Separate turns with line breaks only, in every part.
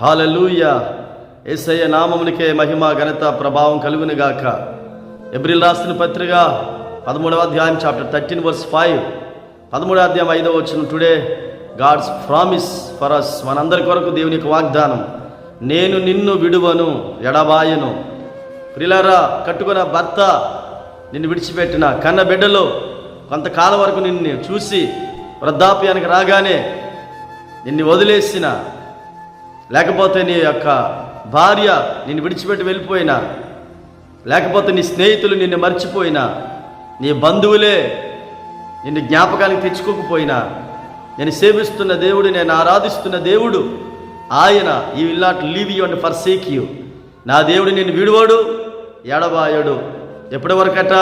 హాలూయ ఏసయ్య నామమునికే మహిమ ఘనత ప్రభావం కలుగును గాక ఎబ్రిల్ రాసిన పత్రిక పదమూడవ అధ్యాయం చాప్టర్ థర్టీన్ వర్స్ ఫైవ్. పదమూడవ అధ్యాయం ఐదవ వచ్చిన today God's promise for us మనందరి కొరకు దేవుని యొక్క వాగ్దానం. నేను నిన్ను విడువను ఎడబాయను. ప్రిలరా కట్టుకున్న భర్త నిన్ను విడిచిపెట్టిన కన్న బిడ్డలో కొంతకాలం వరకు నిన్ను చూసి వృద్ధాప్యానికి రాగానే నిన్ను వదిలేసిన లేకపోతే నీ యొక్క భార్య నిన్ను విడిచిపెట్టి వెళ్ళిపోయినా లేకపోతే నీ స్నేహితులు నిన్ను మర్చిపోయినా నీ బంధువులే నిన్ను జ్ఞాపకానికి తెచ్చుకోకపోయినా నేను సేవిస్తున్న దేవుడు నేను ఆరాధిస్తున్న దేవుడు ఆయన ఈ will not leave you and for sake you నా దేవుడు నిన్ను విడువాడు ఎడబాయడు ఎప్పటి వరకట?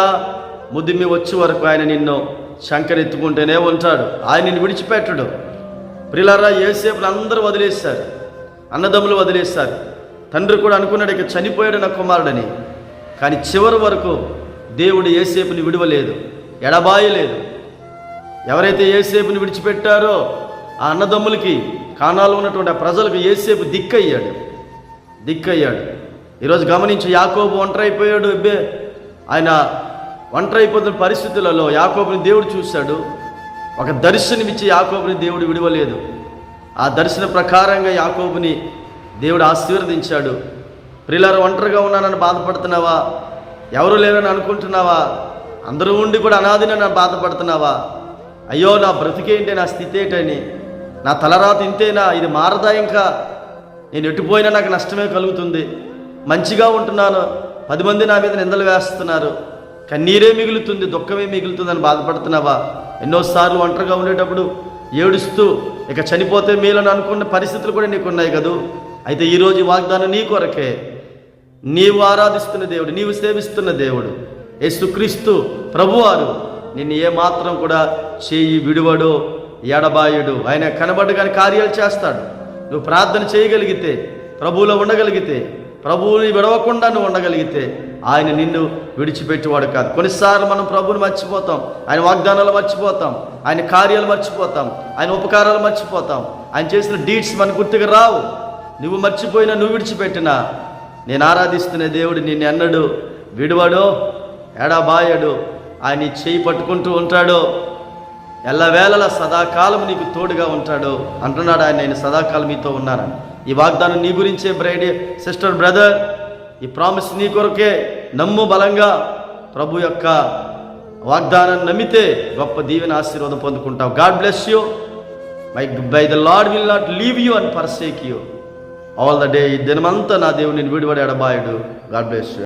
ముద్దిమి వచ్చే వరకు ఆయన నిన్ను శంకరెత్తుకుంటూనే ఉంటాడు. ఆయన నిన్ను విడిచిపెట్టడు. ప్రిలరా ఏసేపులు అందరూ వదిలేశారు. అన్నదమ్ములు వదిలేస్తారు. తండ్రి కూడా అనుకున్నాడు ఇక చనిపోయాడు నా కుమారుడని. కానీ చివరి వరకు దేవుడు ఏసేపుని విడవలేదు. ఎడబాయలేదు ఎవరైతే ఏసేపుని విడిచిపెట్టారో ఆ అన్నదమ్ములకి కానాలు ఉన్నటువంటి ఆ ప్రజలకు ఏసేపు దిక్కయ్యాడు. దిక్కయ్యాడు. ఈరోజు గమనించి యాకోబు ఒంటరైపోయాడు. ఇబ్బే ఆయన ఒంటరైపోతున్న పరిస్థితులలో యాకోబుని దేవుడు చూశాడు. ఒక దర్శనమిచ్చి యాకోబుని దేవుడు విడవలేదు. ఆ దర్శన ప్రకారంగా యాకోబుని దేవుడు ఆశీర్వదించాడు. ప్రిలార ఒంటరిగా ఉన్నానని బాధపడుతున్నావా? ఎవరు లేరని అనుకుంటున్నావా? అందరూ ఉండి కూడా అనాదిని నన్ను బాధపడుతున్నావా? అయ్యో నా బ్రతికేంటి నా స్థితి ఏంటని? నా తలరాత ఇంతేనా? ఇది మారదా ఇంకా? నేను ఎటుపోయినా నాకు నష్టమే కలుగుతుంది. మంచిగా ఉంటున్నాను. పది మంది నా మీద నిందలు వేస్తున్నారు. కన్నీరే మిగులుతుంది దుఃఖమే మిగులుతుందని బాధపడుతున్నావా? ఎన్నోసార్లు ఒంటరిగా ఉండేటప్పుడు ఏడుస్తూ ఇక చనిపోతే మేలని అనుకున్న పరిస్థితులు కూడా నీకు ఉన్నాయి కదూ? అయితే ఈరోజు వాగ్దానం నీ కొరకే. నీవు ఆరాధిస్తున్న దేవుడు నీవు సేవిస్తున్న దేవుడు యేసుక్రీస్తు ప్రభువారు నిన్ను ఏమాత్రం కూడా చేయి విడువడు ఎడబాయుడు. ఆయన కనబడగానే కార్యాలు చేస్తాడు. నువ్వు ప్రార్థన చేయగలిగితే ప్రభువులో ఉండగలిగితే ప్రభువుని విడవకుండా నువ్వు ఉండగలిగితే ఆయన నిన్ను విడిచిపెట్టేవాడు కాదు. కొన్నిసార్లు మనం ప్రభువుని మర్చిపోతాం. ఆయన వాగ్దానాలు మర్చిపోతాం. ఆయన కార్యాలు మర్చిపోతాం. ఆయన ఉపకారాలు మర్చిపోతాం. ఆయన చేసిన డీడ్స్ మన గుర్తుకు రావు. నువ్వు మర్చిపోయినా నువ్వు విడిచిపెట్టినా నేను ఆరాధిస్తున్న దేవుడు నిన్ను ఎన్నడు విడువడు ఎడబాయడు ఆయన చేయి పట్టుకుంటూ ఉంటాడు. ఎల్లవేళలా సదాకాలం నీకు తోడుగా ఉంటాడు. అంటున్నాడు ఆయన నేను సదాకాలం మీతో ఉన్నానని. ఈ వాగ్దానం నీ గురించే బ్రైడ్ సిస్టర్ బ్రదర్. ఈ ప్రామిస్ నీ కొరకే. నమ్ము బలంగా ప్రభు యొక్క వాగ్దానం నమ్మితే గొప్ప దీవెన ఆశీర్వాదం పొందుకుంటావు. God bless you. My by the Lord will not leave you and forsake you. All the day ఈ దినమంతా నా దేవుని నేను విడిపడి గాడ్ బ్లెస్ యూ.